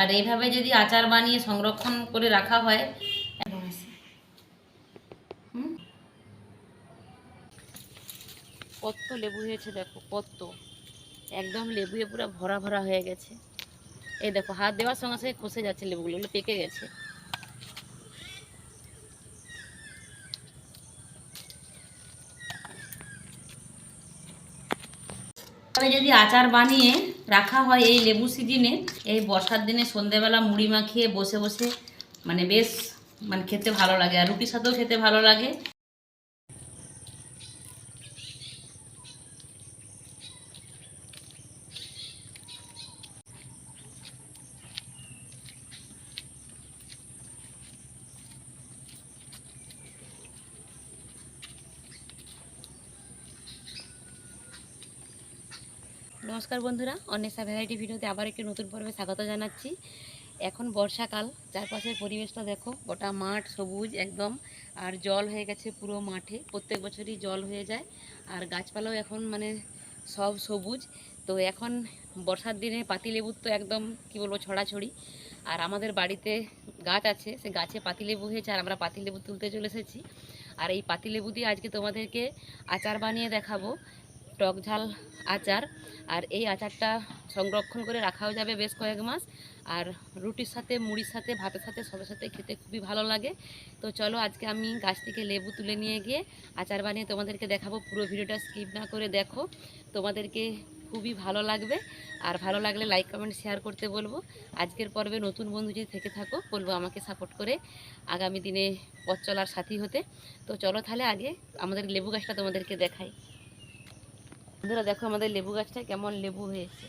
আর এইভাবে যদি আচার বানিয়ে সংরক্ষণ করে রাখা হয়? কত লেবু হয়েছে দেখো কত একদম লেবুয়ে পুরো ভরা ভরা হয়ে গেছে। এই দেখো, হাত দেওয়ার সঙ্গে সঙ্গে খসে যাচ্ছে লেবুগুলো পেকে গেছে। যদি আচার বানিয়ে রাখা হয় এই লেবু সিজনে, এই বর্ষার দিনে সন্ধেবেলা মুড়ি মাখিয়ে বসে বসে মানে বেশ মানে খেতে ভালো লাগে আর রুটির সাথেও খেতে ভালো লাগে। নমস্কার বন্ধুরা, অন্বেষা ভ্যারাইটি ভিডিওতে আবার একটি নতুন পর্বে স্বাগত জানাচ্ছি। এখন বর্ষাকাল, চারপাশের পরিবেশটা দেখো, গোটা মাঠ সবুজ একদম, আর জল হয়ে গেছে পুরো মাঠে, প্রত্যেক বছরই জল হয়ে যায়, আর গাছপালাও এখন মানে সব সবুজ। তো এখন বর্ষার দিনে পাতিলেবুর তো একদম, কি বলব, ছড়াছড়ি। আর আমাদের বাড়িতে গাছ আছে, সে গাছে পাতিলেবু হয়েছে, আর আমরা পাতিলেবু তুলতে চলে এসেছি। আর এই পাতিলেবু দিয়ে আজকে তোমাদেরকে আচার বানিয়ে দেখাবো। টক ঝাল আচার। আর এই আচারটা সংরক্ষণ করে রাখাও যাবে বেশ কয়েক মাস। আর রুটির সাথে, মুড়ির সাথে, ভাতের সাথে, সবের সাথে খেতে খুবই ভালো লাগে। তো চলো আজকে আমি গাছ থেকে লেবু তুলে নিয়ে গিয়ে আচার বানিয়ে তোমাদেরকে দেখাবো। পুরো ভিডিওটা স্কিপ না করে দেখো। তোমাদেরকে খুবই ভালো লাগবে। আর ভালো লাগলে লাইক, কমেন্ট, শেয়ার করতে বলব। আজকের পর্বে নতুন বন্ধু যদি থেকে থাকো, বলব আমাকে সাপোর্ট করে আগামী দিনে পথ চলার সাথী হতে। তো চলো তাহলে আগে আমাদের লেবু গাছটা তোমাদেরকে দেখাই। বন্ধুরা দেখো আমাদের লেবু গাছটা কেমন লেবু হয়েছে।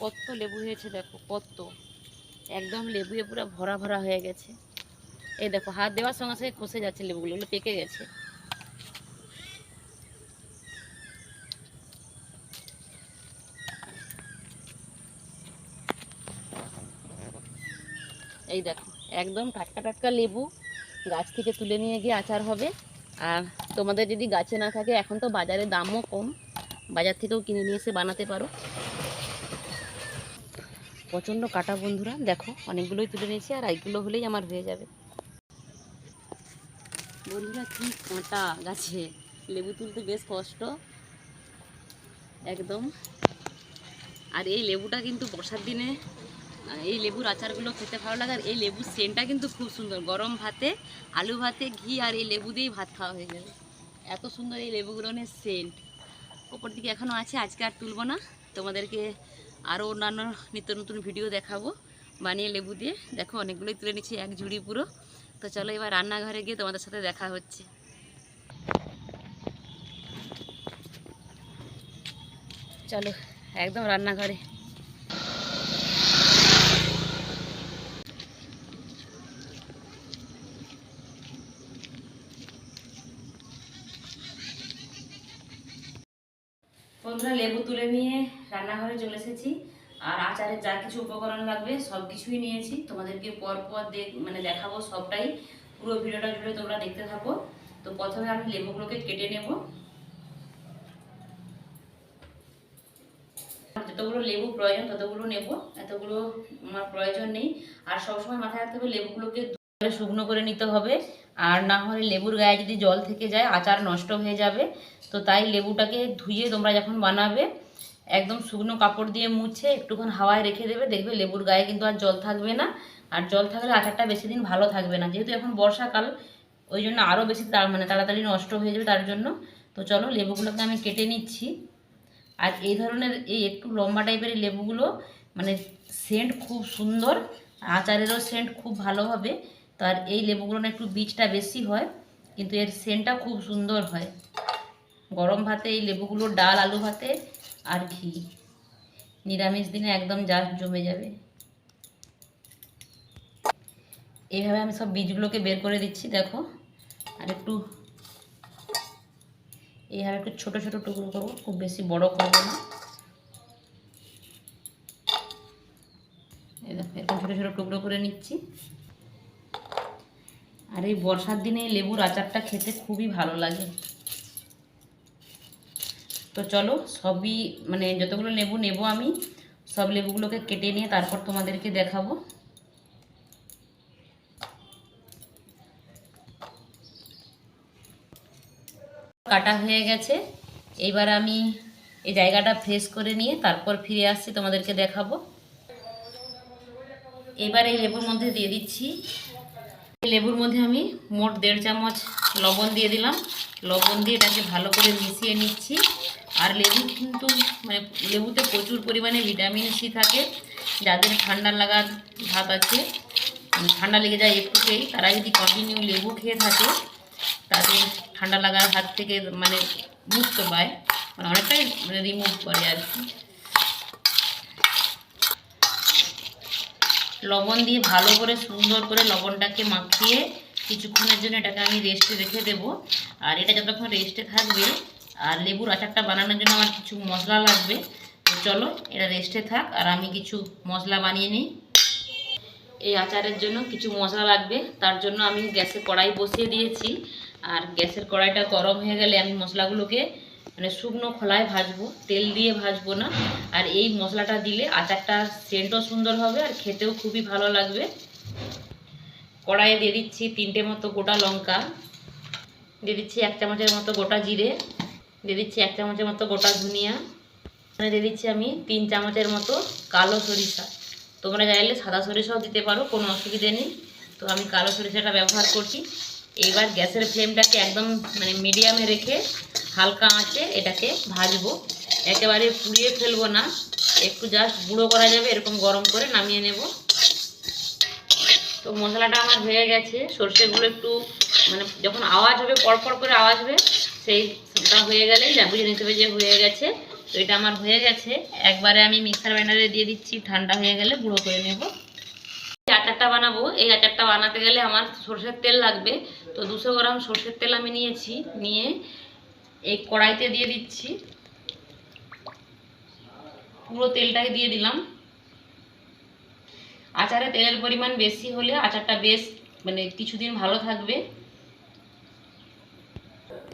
কত লেবু হয়েছে দেখো, কত। একদম লেবুয়ে পুরো ভরা ভরা হয়ে গেছে। এই দেখো, হাত দেওয়ার সঙ্গে সঙ্গে খসে যাচ্ছে লেবুগুলো, এগুলো পেকে গেছে। এই দেখো, একদম টাটকা টাটকা লেবু গাছ থেকে তুলে নিয়ে গিয়ে আচার হবে। আর তোমাদের যদি গাছে না থাকে, এখন তো বাজারে দামও কম। বাজার থেকেও কিনে নিয়ে এসে বানাতে পারো। প্রচণ্ড কাটা বন্ধুরা, দেখো, অনেকগুলোই তুলে নিয়েছি, আর এইগুলো হলেই আমার হয়ে যাবে। বন্ধুরা, কি কাঁটা গাছে। লেবু তুলতে বেশ কষ্ট। একদম। আর এই লেবুটা কিন্তু বর্ষার দিনে এই লেবুর আচারগুলো খেতে ভালো লাগে আর এই লেবুর সেন্টটা কিন্তু খুব সুন্দর। গরম ভাতে, আলু ভাতে, ঘি আর এই লেবু দিয়েই ভাত খাওয়া হয়ে যাবে। এত সুন্দর এই লেবুগুলোনের সেন্ট। ওপর দিকে এখনও আছে, আজকে আর তুলবো না। তোমাদেরকে আরও অন্যান্য নিত্য নতুন ভিডিও দেখাবো, বানিয়ে লেবু দিয়ে। দেখো, অনেকগুলোই তুলে নিচ্ছি, এক ঝুড়ি পুরো। তো চলো এবার রান্নাঘরে গিয়ে তোমাদের সাথে দেখা হচ্ছে। চলো, একদম রান্নাঘরে। বন্ধুরা লেবু তুলে নিয়ে রান্নাঘরে চলে এসেছি। আর আচারের যা কিছু উপকরণ লাগবে, সব কিছুই নিয়েছি। তোমাদেরকে পর পর দেখ মানে দেখাবো সবটাই। পুরো ভিডিওটা জুড়ে তোমরা দেখতে থাকো। তো প্রথমে আমি লেবুগুলোকে কেটে নেব। যতগুলো লেবু প্রয়োজন ততগুলো নেব। এতগুলো আমার প্রয়োজন নেই। আর সবসময় মাথায় রাখতে হবে লেবুগুলোকে শুকনো করে নিতে হবে। আর না হলে লেবুর গায়ে যদি জল থেকে যায়, আচার নষ্ট হয়ে যাবে। তো তাই লেবুটাকে ধুয়ে তোমরা যখন বানাবে, একদম শুকনো কাপড় দিয়ে মুছে একটুক্ষণ হাওয়ায় রেখে দেবে। দেখবে লেবুর গায়ে কিন্তু আর জল থাকবে না। আর জল থাকলে আচারটা বেশি দিন ভালো থাকবে না। যেহেতু এখন বর্ষাকাল, ওই জন্য আরও বেশি তাড় মানে তাড়াতাড়ি নষ্ট হয়ে যাবে তার জন্য। তো চলো লেবুগুলোকে আমি কেটে নিচ্ছি। আর এই ধরনের এই একটু লম্বা টাইপের লেবুগুলো মানে সেন্ট খুব সুন্দর, আচারেরও সেন্ট খুব ভালো হবে। তো আর এই লেবুগুলো না একটু বীজটা বেশি হয়, কিন্তু এর সেন্টটা খুব সুন্দর হয়। গরম ভাতে এই লেবুগুলো, ডাল, আলু ভাতে আর ঘি। নিরামিষ দিনে একদম যা জমে যাবে। এইভাবে আমি সব বীজগুলোকে বের করে দিচ্ছি, দেখো। আর একটু এইভাবে একটু ছোট ছোট টুকরো করব, খুব বেশি বড় করব না। এরকম ছোটো ছোটো টুকরো করে নিচ্ছি। আর এই বর্ষার দিনে এই লেবুর আচারটা খেতে খুবই ভালো লাগে। তো চলো সবই মানে যতগুলো লেবু নেব আমি, সব লেবুগুলোকে কেটে নিয়ে তারপর তোমাদেরকে দেখাবো। কাটা হয়ে গেছে। এইবার আমি এই জায়গাটা ফ্রেশ করে নিয়ে তারপর ফিরে আসছি, তোমাদেরকে দেখাবো। এবার এই লেবুর মধ্যে দিয়ে দিচ্ছি লেবুর মধ্যে আমি মোট দেড় চামচ লবণ দিয়ে দিলাম। লবণ দিয়ে এটাকে ভালো করে মিশিয়ে নিচ্ছি। আর লেবু কিন্তু মানে লেবুতে প্রচুর পরিমাণে ভিটামিন সি থাকে, যাদের ঠান্ডা লাগার ভাব আছে। মানে ঠান্ডা লেগে যায় একটুতেই তারা যদি কন্টিনিউ লেবু খেয়ে থাকে, তাদের ঠান্ডা লাগার হাত থেকে মানে মুক্ত পায়। মানে অনেকটাই মানে রিমুভ করে আর কি। লবণ দিয়ে ভালো করে সুন্দর করে লবণটাকে মাখিয়ে কিছুক্ষণের জন্য এটাকে আমি রেস্টে রেখে দেব। আর এটা যতক্ষণ রেস্টে থাকবে, আর লেবুর আচারটা বানানোর জন্য আমার কিছু মশলা লাগবে। চলো, এটা রেস্টে থাক, আর আমি কিছু মশলা বানিয়ে নিই। এই আচারের জন্য কিছু মশলা লাগবে, তার জন্য আমি গ্যাসে কড়াই বসিয়ে দিয়েছি। আর গ্যাসের কড়াইটা গরম হয়ে গেলে আমি মশলাগুলোকে মানে শুকনো খোলায় ভাজবো, তেল দিয়ে ভাজবো না। আর এই মশলাটা দিলে আচারটা সেন্টও সুন্দর হবে আর খেতেও খুবই ভালো লাগবে। কড়াইয়ে দিয়ে দিচ্ছি তিনটে মতো গোটা লঙ্কা, দিয়ে দিচ্ছি এক চামচের মতো গোটা জিরে, দিয়ে দিচ্ছি এক চামচের মতো গোটা ধনিয়া এখানে দিয়ে দিচ্ছি আমি তিন চামচের মতো কালো সরিষা। তোমরা চাইলে সাদা সরিষাও দিতে পারো, কোনো অসুবিধে নেই। তো আমি কালো সরিষাটা ব্যবহার করছি। এইবার গ্যাসের ফ্লেমটাকে একদম মানে মিডিয়ামে রেখে হালকা আঁচে এটাকে ভাজবো। একেবারে পুড়িয়ে ফেলব না। একটু জাস্ট গুঁড়ো করা যাবে, এরকম গরম করে নামিয়ে নেব। তো মশলাটা আমার হয়ে গেছে। সর্ষেগুলো একটু মানে যখন আওয়াজ হবে, পরপর করে আওয়াজ হবে সেইটা হয়ে গেলেই বুঝে নিতে হবে যে হয়ে গেছে। তো এটা আমার হয়ে গেছে। একবারে আমি মিক্সার গ্রাইন্ডারে দিয়ে দিচ্ছি, ঠান্ডা হয়ে গেলে গুঁড়ো করে নেব। এই আচারটা বানাবো। এই আচারটা বানাতে গেলে আমার সর্ষের তেল লাগবে। তো দুশো গ্রাম সর্ষের তেল আমি নিয়েছি। নিয়ে এই কড়াইতে দিয়ে দিচ্ছি। পুরো তেলটাকে দিয়ে দিলাম। আচারে তেলের পরিমাণ বেশি হলে আচারটা বেশ মানে কিছুদিন ভালো থাকবে।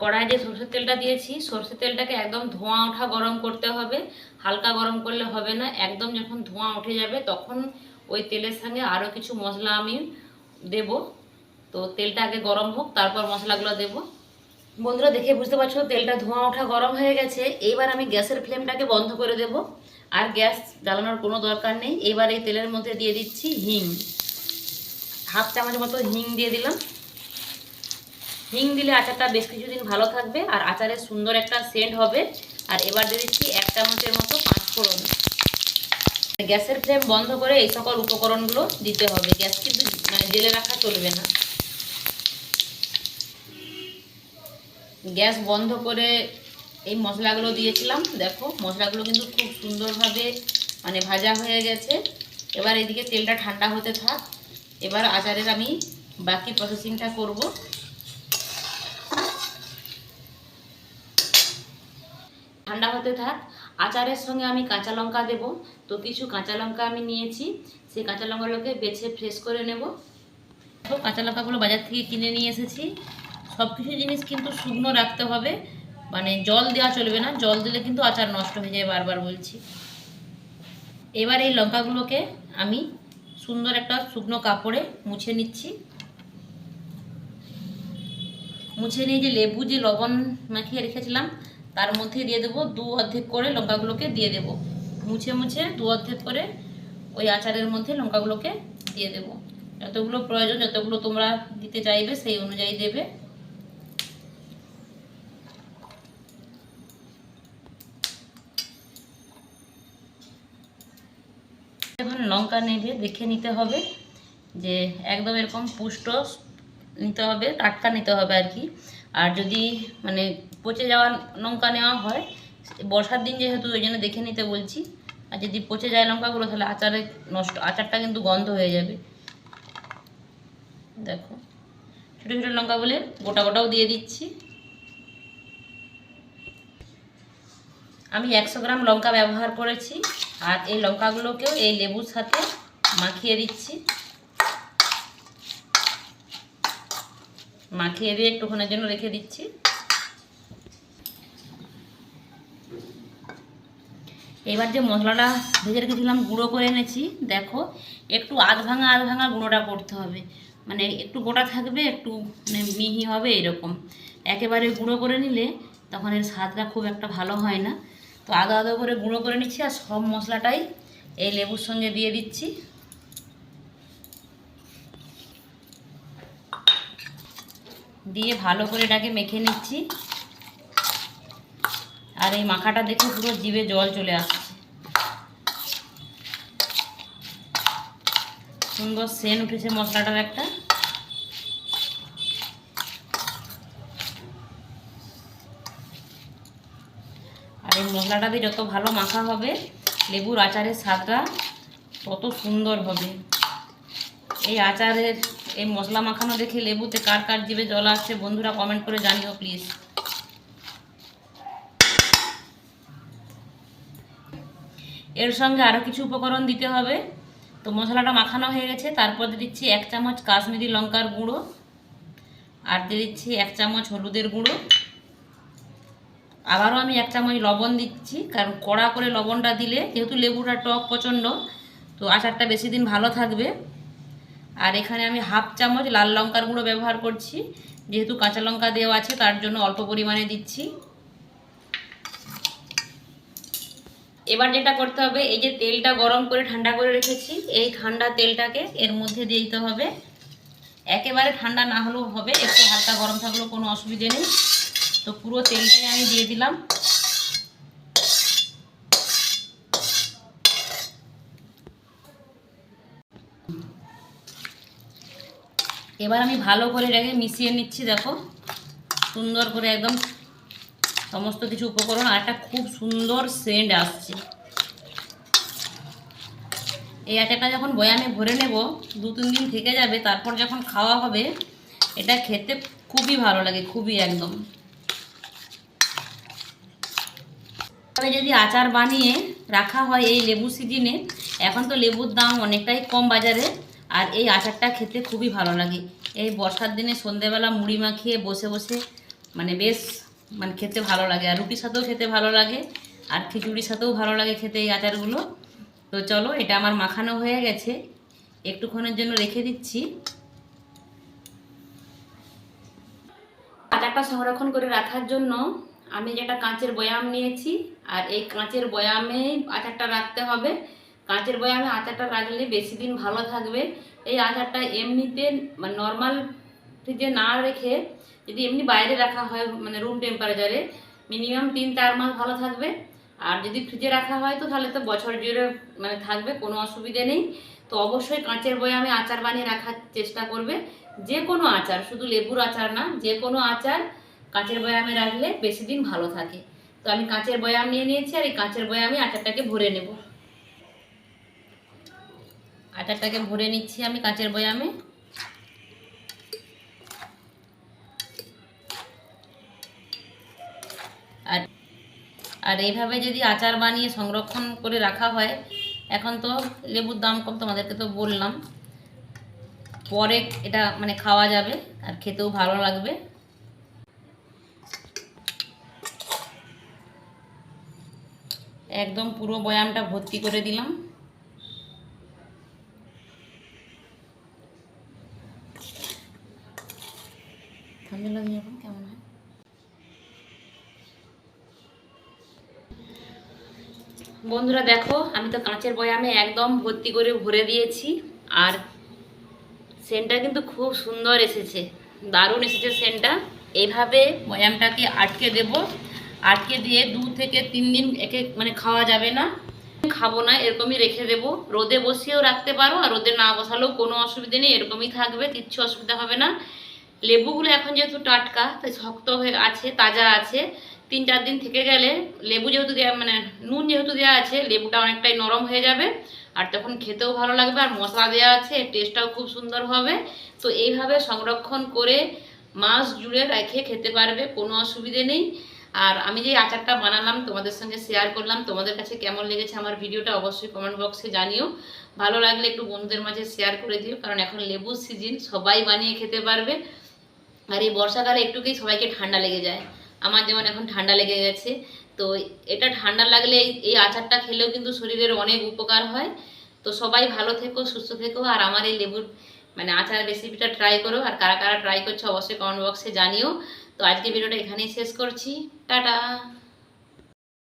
কড়াই যে সরষের তেলটা দিয়েছি, সরষের তেলটাকে একদম ধোঁয়া ওঠা গরম করতে হবে। হালকা গরম করলে হবে না, একদম যখন ধোঁয়া উঠে যাবে তখন ওই তেলের সঙ্গে আরও কিছু মশলা আমি দেব। তো তেলটা আগে গরম হোক, তারপর মশলাগুলো দেব। বন্ধুরা দেখে বুঝতে পারছ, তেলটা ধোঁয়া ওঠা গরম হয়ে গেছে। এইবার আমি গ্যাসের ফ্লেমটাকে বন্ধ করে দেব। আর গ্যাস জ্বালানোর কোনো দরকার নেই। এবার এই তেলের মধ্যে দিয়ে দিচ্ছি হিং। হাফ চামচ মতো হিং দিয়ে দিলাম। হিং দিলে আচারটা বেশ কিছুদিন ভালো থাকবে আর আচারের সুন্দর একটা সেন্ট হবে। আর এবার দিয়ে দিচ্ছি এক চামচের মতো পাঁচফোড়ন। গ্যাসের ফ্লেম বন্ধ করে এই সকল উপকরণগুলো দিতে হবে। গ্যাস কিন্তু মানে জেলে রাখা চলবে না। গ্যাস বন্ধ করে এই মশলাগুলো দিয়েছিলাম। দেখো, মশলাগুলো কিন্তু খুব সুন্দরভাবে মানে ভাজা হয়ে গেছে। এবার এদিকে তেলটা ঠান্ডা হতে থাক। এবার আচারের আমি বাকি প্রসেসিংটা করব। ঠান্ডা হতে থাক। আচারের সঙ্গে আমি কাঁচা লঙ্কা দেব। তো কিছু কাঁচা লঙ্কা আমি নিয়েছি। সেই কাঁচা লঙ্কাগুলোকে বেছে ফ্রেশ করে নেব। তো কাঁচা লঙ্কাগুলো বাজার থেকে কিনে নিয়ে এসেছি। সব কিছু জিনিস কিন্তু শুকনো রাখতে হবে। মানে জল দেওয়া চলবে না, জল দিলে কিন্তু আচার নষ্ট হয়ে যায় বারবার বলছি। এবার এই লঙ্কাগুলোকে আমি সুন্দর একটা শুকনো কাপড়ে মুছে নিচ্ছি। মুছে নিয়ে যে লেবু, যে লবণ মাখিয়ে রেখেছিলাম, তার মধ্যে দিয়ে দেবো দু অর্ধেক করে লঙ্কাগুলোকে দিয়ে দেবো। মুছে মুছে দু অর্ধেক করে ওই আচারের মধ্যে লঙ্কাগুলোকে দিয়ে দেবো। যতগুলো প্রয়োজন, যতগুলো তোমরা দিতে চাইবে সেই অনুযায়ী দেবে। এখন লঙ্কা নেবে দেখে নিতে হবে যে একদম এরকম পুষ্ট নিতে হবে, টাটকা নিতে হবে আর কি। আর যদি মানে পচে যাওয়া লঙ্কা নেওয়া হয়, বর্ষার দিন যেহেতু ওই জন্য দেখে নিতে বলছি, আর যদি পচে যায় লঙ্কাগুলো তাহলে আচারে নষ্ট, আচারটা কিন্তু গন্ধ হয়ে যাবে। দেখো, ছোটো ছোটো লঙ্কা বলে গোটা গোটাও দিয়ে দিচ্ছি। আমি একশো গ্রাম লঙ্কা ব্যবহার করেছি। আর এই লঙ্কাগুলোকেও এই লেবুর সাথে মাখিয়ে দিচ্ছি। মাখিয়ে দিয়ে একটুক্ষণের জন্য রেখে দিচ্ছি। এবার যে মশলাটা ভেজে রেখেছিলাম, গুঁড়ো করে এনেছি, দেখো, একটু আধ ভাঙা আধ ভাঙা গুঁড়োটা করতে হবে। মানে একটু গোটা থাকবে, একটু মানে মিহি হবে এরকম। একেবারে গুঁড়ো করে নিলে তখন এর স্বাদটা খুব একটা ভালো হয় না। তো আদা আদা করে গুঁড়ো করে নিচ্ছি আর সব মশলাটাই এই লেবুর সঙ্গে দিয়ে দিচ্ছি। দিয়ে ভালো করে এটাকে মেখে নিচ্ছি। আর এই মাখাটা দেখে পুরো জিভে জল চলে আসছে। সুন্দর সেন উঠেছে মশলাটার একটা আর এই মশলাটা দিয়ে যত ভালো মাখা হবে, লেবুর আচারের স্বাদটা তত সুন্দর হবে। এই আচারের, এই মশলা মাখানো দেখে লেবুতে কার কার জিভে জল আসছে বন্ধুরা কমেন্ট করে জানিও প্লিজ এর সঙ্গে আরও কিছু উপকরণ দিতে হবে। তো মশলাটা মাখানো হয়ে গেছে, তারপর দিয়ে দিচ্ছি এক চামচ কাশ্মীরি লঙ্কার গুঁড়ো, আর দিয়ে দিচ্ছি এক চামচ হলুদের গুঁড়ো। আবারও আমি এক চামচ লবণ দিচ্ছি, কারণ কড়া করে লবণটা দিলে যেহেতু লেবুটা টক প্রচণ্ড, তো আচারটা বেশি দিন ভালো থাকবে। আর এখানে আমি হাফ চামচ লাল লঙ্কার গুঁড়ো ব্যবহার করছি, যেহেতু কাঁচা লঙ্কা দেওয়া আছে, তার জন্য অল্প পরিমাণে দিচ্ছি। এবার যেটা করতে হবে, এই যে তেলটা গরম করে ঠান্ডা করে রেখেছি, এই ঠান্ডা তেলটাকে এর মধ্যে দিয়ে দিতে হবে। একেবারে ঠান্ডা না হলেও হবে, একটু হালকা গরম থাকলেও কোনো অসুবিধে নেই। তো পুরো তেলটাই আমি দিয়ে দিলাম। এবার আমি ভালো করে এটাকে মিশিয়ে নিচ্ছি, দেখো। সুন্দর করে একদম সমস্ত কিছু উপকরণ আর একটা খুব সুন্দর সেন্ট আসছে। এই আচারটা যখন বয়ামে ভরে নেব, দু তিন দিন থেকে যাবে, তারপর যখন খাওয়া হবে, এটা খেতে খুবই ভালো লাগে, খুবই একদম। তবে যদি আচার বানিয়ে রাখা হয় এই লেবু সিজনে, এখন তো লেবুর দাম অনেকটাই কম বাজারে আর এই আচারটা খেতে খুবই ভালো লাগে। এই বর্ষার দিনে সন্ধেবেলা মুড়ি মাখিয়ে বসে বসে মানে বেশ মানে খেতে ভালো লাগে। আর রুটির সাথেও খেতে ভালো লাগে আর খিচুড়ির সাথেও ভালো লাগে খেতে এই আচারগুলো। তো চলো, এটা আমার মাখানো হয়ে গেছে। একটুক্ষণের জন্য রেখে দিচ্ছি। আচারটা সংরক্ষণ করে রাখার জন্য আমি যেটা কাঁচের বয়াম নিয়েছি, আর এই কাঁচের বয়ামে আচারটা রাখতে হবে। কাঁচের বয়ামে আচারটা রাখলে বেশি দিন ভালো থাকবে। এই আচারটা এমনিতে মানে নর্মাল ফ্রিজে না রেখে যদি এমনি বাইরে রাখা হয় মানে রুম টেম্পারেচারে মিনিমাম তিন চার মাস ভালো থাকবে। আর যদি ফ্রিজে রাখা হয় তো তাহলে তো বছর জুড়ে মানে থাকবে, কোনো অসুবিধে নেই। তো অবশ্যই কাঁচের বয়ামে আচার বানিয়ে রাখার চেষ্টা করবে। যে কোনো আচার, শুধু লেবুর আচার না, যে কোনো আচার কাঁচের বয়ামে রাখলে বেশি দিন ভালো থাকে। তো আমি কাঁচের বয়াম নিয়ে নিয়েছি আর এই কাঁচের বয়ামে আচারটাকে ভরে নেব। আচারটাকে ভরে নিচ্ছি আমি কাঁচের বয়ামে। আর আর এইভাবে যদি আচার বানিয়ে সংরক্ষণ করে রাখা হয়, এখন তো লেবুর দাম কম, তোমাদেরকে তো বললাম। পরে এটা মানে খাওয়া যাবে আর খেতেও ভালো লাগবে। একদম পুরো বয়ামটা ভর্তি করে দিলাম। ঠান্ডা লাগে এখন? কেমন হয়? বন্ধুরা দেখো আমি তো কাঁচের বয়ামে একদম ভর্তি করে ভরে দিয়েছি। আর সেন্টটা কিন্তু খুব সুন্দর এসেছে দারুণ এসেছে সেন্টটা এইভাবে বয়ামটাকে আটকে দেব। আটকে দিয়ে দু থেকে তিন দিন একে মানে খাওয়া যাবে না। খাব না, এরকমই রেখে দেব। রোদে বসিয়েও রাখতে পারো আর রোদে না বসালেও কোনো অসুবিধে নেই, এরকমই থাকবে, কিচ্ছু অসুবিধা হবে না। লেবুগুলো এখন যেহেতু টাটকা, তাই শক্ত হয়ে আছে, তাজা আছে। তিন চার দিন থেকে গেলে লেবু যেহেতু দেওয়া মানে নুন যেহেতু দেওয়া আছে, লেবুটা অনেকটাই নরম হয়ে যাবে। আর তখন খেতেও ভালো লাগবে আর মশলা দেওয়া আছে টেস্টটাও খুব সুন্দর হবে। তো এইভাবে সংরক্ষণ করে মাস জুড়ে রেখে খেতে পারবে, কোনো অসুবিধে নেই। আর আমি যে আচারটা বানালাম, তোমাদের সঙ্গে শেয়ার করলাম, তোমাদের কাছে কেমন লেগেছে আমার ভিডিওটা অবশ্যই কমেন্ট বক্সে জানিও। ভালো লাগলে একটু বন্ধুদের মাঝে শেয়ার করে দিও, কারণ এখন লেবুর সিজন সবাই বানিয়ে খেতে পারবে। আর এই বর্ষাকালে একটুকেই সবাইকে ঠান্ডা লেগে যায়। আমার যেমন এখন ঠান্ডা লেগে গেছে। তো এটা ঠান্ডা লাগলে এই আচারটা খেলেও কিন্তু শরীরের অনেক উপকার হয়। তো সবাই ভালো থেকো, সুস্থ থেকো, আর আমার এই লেবুর মানে আচার রেসিপিটা ট্রাই করো। আর কারা কারা ট্রাই করছ অবশ্যই কমেন্ট বক্সে জানিও। তো আজকে ভিডিওটা এখানেই শেষ করছি। টাটা!